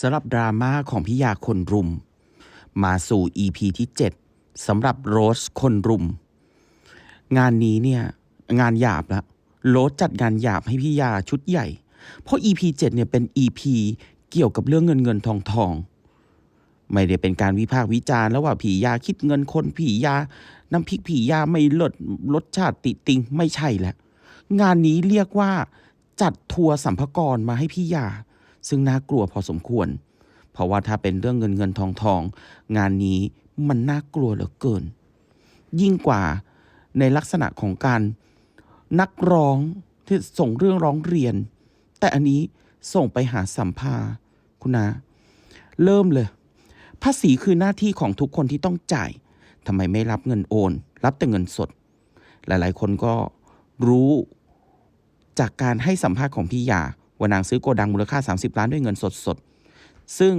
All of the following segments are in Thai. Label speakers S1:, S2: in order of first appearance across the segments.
S1: สำหรับดราม่าของพี่ยาคนรุม มาสู่ EP ที่ 7สำหรับโรสคนรุม งานนี้เนี่ยงานหยาบละโรสจัดงานหยาบให้พี่ยาชุดใหญ่ เพราะ EP 7เนี่ยเป็น EP เกี่ยวกับเรื่องเงินเงินทองทองไม่ได้เป็นการวิพากษ์วิจารณ์แล้วว่าผียาคิดเงินคนผียา น้ำพริกผียาไม่ลดรสชาติติติงไม่ใช่แหละงานนี้เรียกว่าจัดทัวร์สัมภากรมาให้พี่ยา ซึ่งน่ากลัวพอสมควร เพราะว่าถ้าเป็นเรื่องเงินเงินทองทอง งานนี้มันน่ากลัวเหลือเกิน ยิ่งกว่าในลักษณะของการนักร้องที่ส่งเรื่องร้องเรียน แต่อันนี้ส่งไปหาสัมภาคุณนาเริ่มเลย ภาษีคือหน้าที่ของทุกคนที่ต้องจ่ายทำไมไม่รับเงินโอน รับแต่เงินสด หลายๆ คนก็รู้จากการให้สัมภาษณ์ของพี่ยา ว่านางซื้อโกดังมูลค่า 30 ล้านด้วยเงินสดสดๆซึ่ง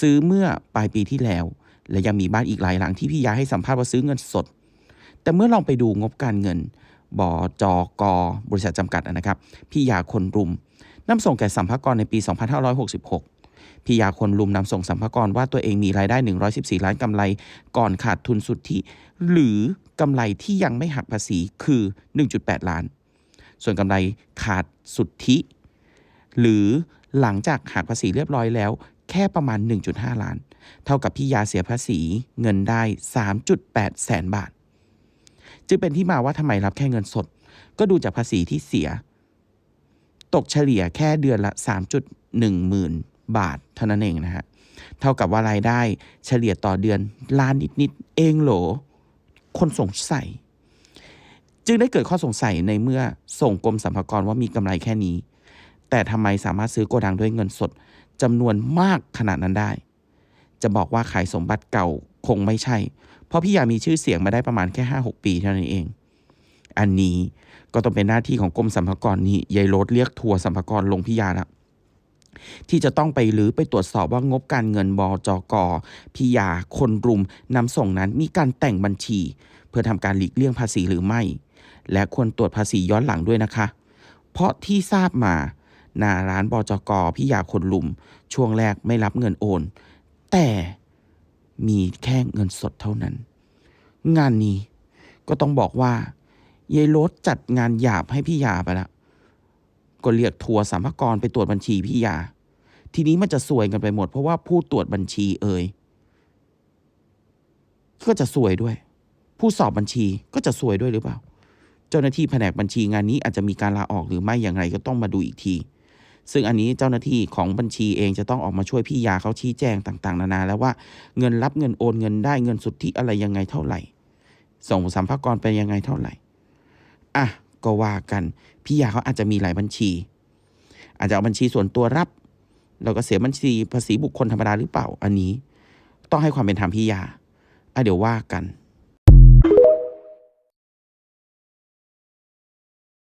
S1: ซื้อเมื่อปลายปีที่แล้ว และยังมีบ้านอีกหลายหลังที่พี่ยาให้สัมภาษณ์ว่าซื้อเงินสด แต่เมื่อลองไปดูงบการเงินบจกบริษัทจำกัดนะครับ พี่ยาคนรุมนำส่งแก่สัมภากรในปี 2566 พี่ยาคนรุมนำส่งสัมภากรว่าตัวเองมีรายได้ 114 ล้านกำไร ก่อนขาดทุนสุทธิ หรือกำไรที่ยังไม่หักภาษีคือ 1.8 ล้าน ส่วนกำไรขาดสุทธิ หรือหลังจากหักภาษีเรียบร้อยแล้ว แค่ประมาณ 1.5 ล้าน เท่ากับพี่ยาเสียภาษีเงินได้ 3.8 แสนบาท จึงเป็นที่มาว่าทำไมรับแค่เงินสด ก็ดูจากภาษีที่เสีย ตกเฉลี่ยแค่เดือนละ 3.1หมื่นบาทเท่านั้นเองนะฮะ เท่ากับว่ารายได้เฉลี่ยต่อเดือนล้านนิดๆเองโหล คนสงสัย จึงได้เกิดข้อสงสัยในเมื่อส่งกรมสรรพากรว่ามีกำไรแค่นี้ แต่ทำไมสามารถซื้อโกดังด้วยเงินสดจำนวนมากขนาดนั้นได้ จะบอกว่าขายสมบัติเก่าคงไม่ใช่ เพราะพี่ยามีชื่อเสียงมาได้ประมาณแค่ 5-6 ปีเท่านั้นเอง อันนี้ก็ต้องเป็นหน้าที่ของกรมสรรพากรนี่ยายโรดเรียกทัวร์สรรพากรลงพิยาล้วที่จะต้องไปหรือไปตรวจสอบว่างบการเงินบจกพิยาคนรุมนำส่งนั้นมีการแต่งบัญชี เพื่อทำการหลีกเลี่ยงภาษีหรือไม่ และควรตรวจภาษีย้อนหลังด้วยนะคะ เพราะที่ทราบมา หน้าร้านบจกพิยาคนลุม ช่วงแรกไม่รับเงินโอน แต่มีแค่เงินสดเท่านั้น งานนี้ก็ต้องบอกว่ายายโรสจัดงานหยาบให้พี่ยาไปแล้วก็เรียกทัวร์สัมภากรไปตรวจบัญชีพี่ยา ทีนี้มันจะซวยกันไปหมด เพราะว่าผู้ตรวจบัญชีเอ่ยก็จะซวยด้วย ผู้สอบบัญชีก็จะซวยด้วยหรือเปล่า เจ้าหน้าที่แผนกบัญชีงานนี้อาจจะมีการลาออกหรือไม่อย่างไรก็ต้องมาดูอีกที ซึ่งอันนี้เจ้าหน้าที่ของบัญชีเองจะต้องออกมาช่วยพี่ยาเขาชี้แจงต่าง ๆ นานาแล้วว่าเงินรับเงินโอนเงินได้เงินสุทธิอะไรยังไงเท่าไหร่ ส่งสัมภากรไปยังไงเท่าไหร่อะก็ว่ากันพี่ยาเขาอาจจะมีหลายบัญชี อาจจะเอาบัญชีส่วนตัวรับแล้วก็เสียบัญชีภาษีบุคคลธรรมดาหรือเปล่าอันนี้ ต้องให้ความเป็นธรรมพี่ยาอะเดี๋ยวว่ากัน